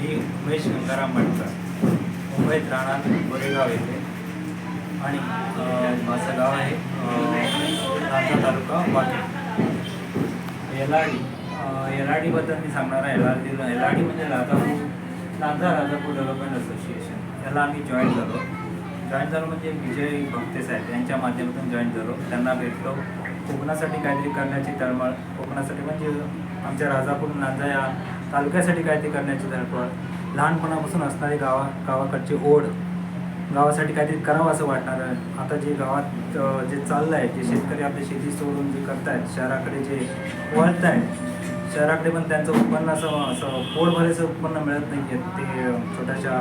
मी उमेश गंगाराम मटकर मुंबईत राहणार गोरेगाव येथे. आणि माझं गाव आहे नांदा तालुका वाटे. येलाडी येलाडीबद्दल मी सांगणार आहे एलाडी एलाडी म्हणजे राजापूर नांदा राजापूर डेव्हलपमेंट असोसिएशन. याला आम्ही जॉईन झालो. जॉईन झालो म्हणजे विजय भक्ते साहेब यांच्या माध्यमातून जॉईन झालो. त्यांना भेटलो. कोकणासाठी काहीतरी करण्याची तळमळ कोकणासाठी म्हणजे आमच्या राजापूर नांदा या तालुक्यासाठी काहीतरी करण्याची धडपड. लहानपणापासून असणारी गावा गावाकडची ओढ. गावासाठी काहीतरी करावं असं वाटणार आहे. आता जे गावात जे चाललं आहे जे शेतकरी आपली शेती सोडून जे करतायत शहराकडे जे वळत आहेत शहराकडे पण त्यांचं उत्पन्न असं असं पोटभरेचं उत्पन्न मिळत नाही आहेत. ते छोट्याशा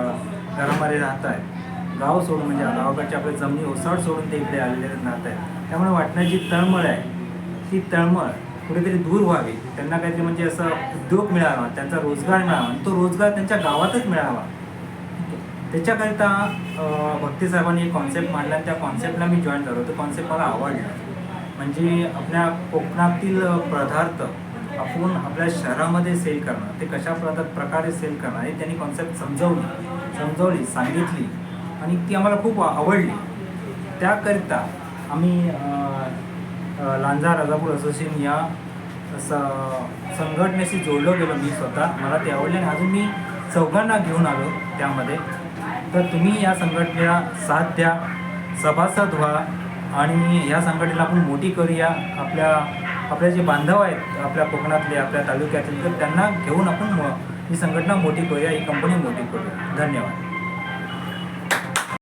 घरामध्ये राहत आहेत गाव सोडून म्हणजे गावाकडचे आपले जमिनी ओसाड सोडून ते इकडे आलेले राहत आहेत त्यामुळे वाटण्याची तळमळ आहे. ती तळमळ कुठेतरी दूर व्हावे. त्यांना काहीतरी म्हणजे असं उद्योग मिळावा त्यांचा रोजगार मिळावा. आणि तो रोजगार त्यांच्या गावातच मिळावा. त्याच्याकरिता भक्ती साहेबांनी एक कॉन्सेप्ट मांडला आणि त्या कॉन्सेप्टला मी जॉईन झालो. तो कॉन्सेप्ट मला आवडला. म्हणजे आपल्या कोकणातील पदार्थ आपण आपल्या शहरामध्ये सेल करणं ते कशा प्रदा प्रकारे सेल करणं हे त्यांनी कॉन्सेप्ट समजवली. समजवली सांगितली. आणि ती आम्हाला खूप आवडली. त्याकरिता आम्ही लांजा राजापूर असोसिएशन या स- संघटनेशी जोडलो गेलो मी स्वतः. मला ते आवडले आणि अजून मी चौघांना घेऊन आलो त्यामध्ये. तर तुम्ही या संघटनेला साथ द्या सभासद व्हा आणि या संघटनेला आपण मोठी करूया. आपल्या आपले जे बांधव आहेत आपल्या कोकणातले आपल्या तालुक्यातले तर त्यांना घेऊन आपण म- ही संघटना मोठी करूया ही कंपनी मोठी करूया. धन्यवाद.